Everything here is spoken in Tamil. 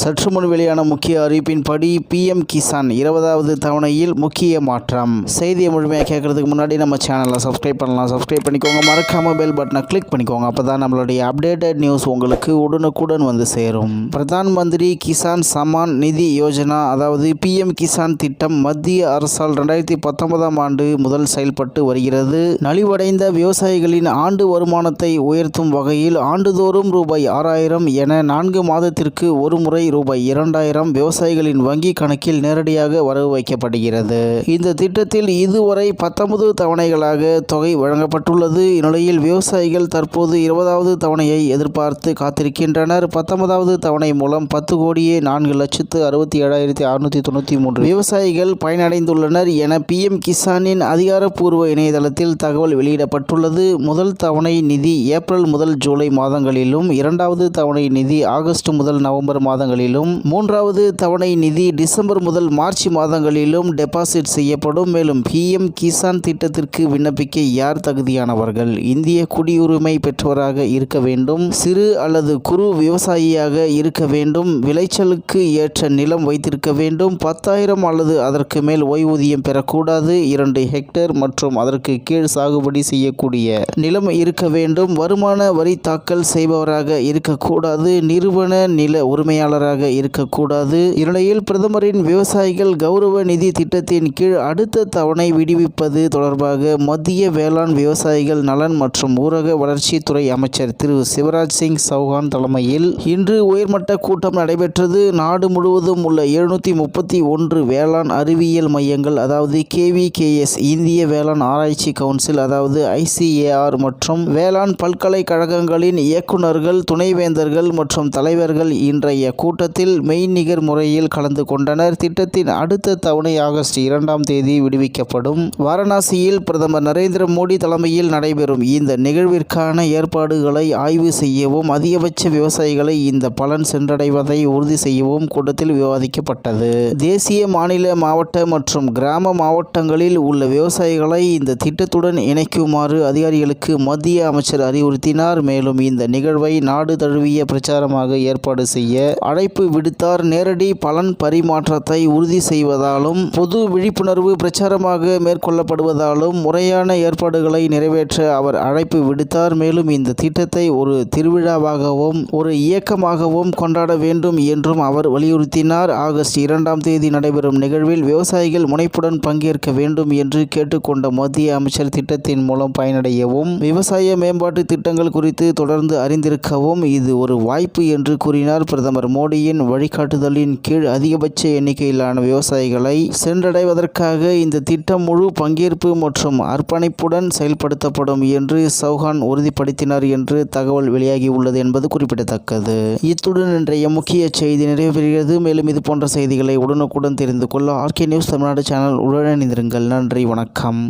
சற்று முன் வெளியான முக்கிய அறிவிப்பின்படி பிஎம் கிசான் இருபதாவது தவணையில் முக்கிய மாற்றம். செய்தியை முழுமையாக கேட்கறதுக்கு முன்னாடி நம்ம சேனலை சப்ஸ்கிரைப் பண்ணலாம். சப்ஸ்கிரைப் பண்ணிக்கோங்க. மறக்காம பெல் பட்டனை கிளிக் பண்ணிக்கோங்க. அப்போ தான் நம்மளுடைய அப்டேட்டட் நியூஸ் உங்களுக்கு உடனுக்குடன் வந்து சேரும். பிரதான் மந்திரி கிசான் சமான் நிதி யோஜனா அதாவது பிஎம் கிசான் திட்டம் மத்திய அரசால் ரெண்டாயிரத்தி பத்தொன்பதாம் ஆண்டு முதல் செயல்பட்டு வருகிறது. நலிவடைந்த விவசாயிகளின் ஆண்டு வருமானத்தை உயர்த்தும் வகையில் ஆண்டுதோறும் ரூபாய் ஆறாயிரம் என நான்கு மாதத்திற்கு ஒரு முறை ரூபாய் இரண்டாயிரம் விவசாயிகளின் வங்கி கணக்கில் நேரடியாக வரவு வைக்கப்படுகிறது. இந்த திட்டத்தில் இதுவரை பத்தொன்பது தவணைகளாக தொகை வழங்கப்பட்டுள்ளது. இந்நிலையில் விவசாயிகள் தற்போது இருபதாவது தவணையை எதிர்பார்த்து காத்திருக்கின்றனர். பத்தொன்பதாவது தவணை மூலம் பத்து கோடியே நான்கு லட்சத்து அறுபத்தி ஏழாயிரத்தி அறுநூற்றி தொண்ணூற்றி மூன்று விவசாயிகள் பயனடைந்துள்ளனர் என பிஎம் கிசானின் அதிகாரப்பூர்வ இணையதளத்தில் தகவல் வெளியிடப்பட்டுள்ளது. முதல் தவணை நிதி ஏப்ரல் முதல் ஜூலை மாதங்களிலும் இரண்டாவது தவணை நிதி ஆகஸ்ட் முதல் நவம்பர் மாதங்களில் மாதங்களிலும் மூன்றாவது தவணை நிதி டிசம்பர் முதல் மார்ச் மாதங்களிலும் டெபாசிட் செய்யப்படும். மேலும் பிஎம் கிசான் திட்டத்திற்கு விண்ணப்பிக்க யார் தகுதியானவர்கள்? இந்திய குடியுரிமை பெற்றவராக இருக்க வேண்டும் சிறு அல்லது குறு விவசாயியாக இருக்க வேண்டும் விளைச்சலுக்கு ஏற்ற நிலம் வைத்திருக்க வேண்டும் பத்தாயிரம் அல்லது அதற்கு மேல் ஓய்வூதியம் பெறக்கூடாது இரண்டு ஹெக்டேர் மற்றும் அதற்கு கீழ் சாகுபடி செய்யக்கூடிய நிலம் இருக்க வேண்டும் வருமான வரி தாக்கல் செய்பவராக இருக்கக்கூடாது நிறுவன நில உரிமையாளராக இருக்கக்கூடாது. இந்நிலையில் பிரதமரின் விவசாயிகள் கௌரவ நிதி திட்டத்தின் கீழ் அடுத்த தவணை விடுவிப்பது தொடர்பாக மத்திய வேளாண் விவசாயிகள் நலன் மற்றும் ஊரக வளர்ச்சித்துறை அமைச்சர் திரு. சிவராஜ் சிங் சௌஹான் தலைமையில் இன்று உயர்மட்ட கூட்டம் நடைபெற்றது. நாடு முழுவதும் உள்ள எழுநூற்றி முப்பத்தி ஒன்று வேளாண் அறிவியல் மையங்கள் அதாவது கேவிகேஎஸ் இந்திய வேளாண் ஆராய்ச்சி கவுன்சில் அதாவது ஐசிஏஆர் மற்றும் வேளாண் பல்கலைக்கழகங்களின் இயக்குநர்கள் துணைவேந்தர்கள் மற்றும் தலைவர்கள் இன்றைய கூட்டத்தில் மெய்நிகர் முறையில் கலந்து கொண்டனர். திட்டத்தின் அடுத்த தவணை ஆகஸ்ட் இரண்டாம் தேதி விடுவிக்கப்படும். வாரணாசியில் பிரதமர் நரேந்திர மோடி தலைமையில் நடைபெறும் இந்த நிகழ்விற்கான ஏற்பாடுகளை ஆய்வு செய்யவும் அதிகபட்ச விவசாயிகளை இந்த பலன் சென்றடைவதை உறுதி செய்யவும் கூட்டத்தில் விவாதிக்கப்பட்டது. தேசிய மாநில மாவட்ட மற்றும் கிராம மாவட்டங்களில் உள்ள விவசாயிகளை இந்த திட்டத்துடன் இணைக்குமாறு அதிகாரிகளுக்கு மத்திய அமைச்சர் அறிவுறுத்தினார். மேலும் இந்த நிகழ்வை நாடு தழுவிய பிரச்சாரமாக ஏற்பாடு செய்ய அழைப்பு விடுத்தார். நேரடி பலன் பரிமாற்றத்தை உறுதி செய்வதாலும் பொது விழிப்புணர்வு பிரச்சாரமாக மேற்கொள்ளப்படுவதாலும் முறையான ஏற்பாடுகளை நிறைவேற்ற அவர் அழைப்பு விடுத்தார். மேலும் இந்த திட்டத்தை ஒரு திருவிழாவாகவும் ஒரு இயக்கமாகவும் கொண்டாட வேண்டும் என்றும் அவர் வலியுறுத்தினார். ஆகஸ்ட் இரண்டாம் தேதி நடைபெறும் நிகழ்வில் விவசாயிகள் முனைப்புடன் பங்கேற்க வேண்டும் என்று கேட்டுக்கொண்ட மத்திய அமைச்சர் திட்டத்தின் மூலம் பயனடையவும் விவசாய மேம்பாட்டு திட்டங்கள் குறித்து தொடர்ந்து அறிந்திருக்கவும் இது ஒரு வாய்ப்பு என்று கூறினார் பிரதமர் மோடி. மோடியின் வழிகாட்டுதலின் கீழ் அதிகபட்ச எண்ணிக்கையிலான விவசாயிகளை சென்றடைவதற்காக இந்த திட்டம் முழு பங்கேற்பு மற்றும் அர்ப்பணிப்புடன் செயல்படுத்தப்படும் என்று சௌஹான் உறுதிப்படுத்தினார் என்று தகவல் வெளியாகியுள்ளது என்பது குறிப்பிடத்தக்கது. இத்துடன் இன்றைய முக்கிய செய்தி நிறைவு பெறுகிறது மேலும் இது போன்ற செய்திகளை உடனுக்குடன் தெரிந்து கொள்ள ஆர்கே நியூஸ் தமிழ்நாடு சேனல் உடனிருங்கள் நன்றி வணக்கம்.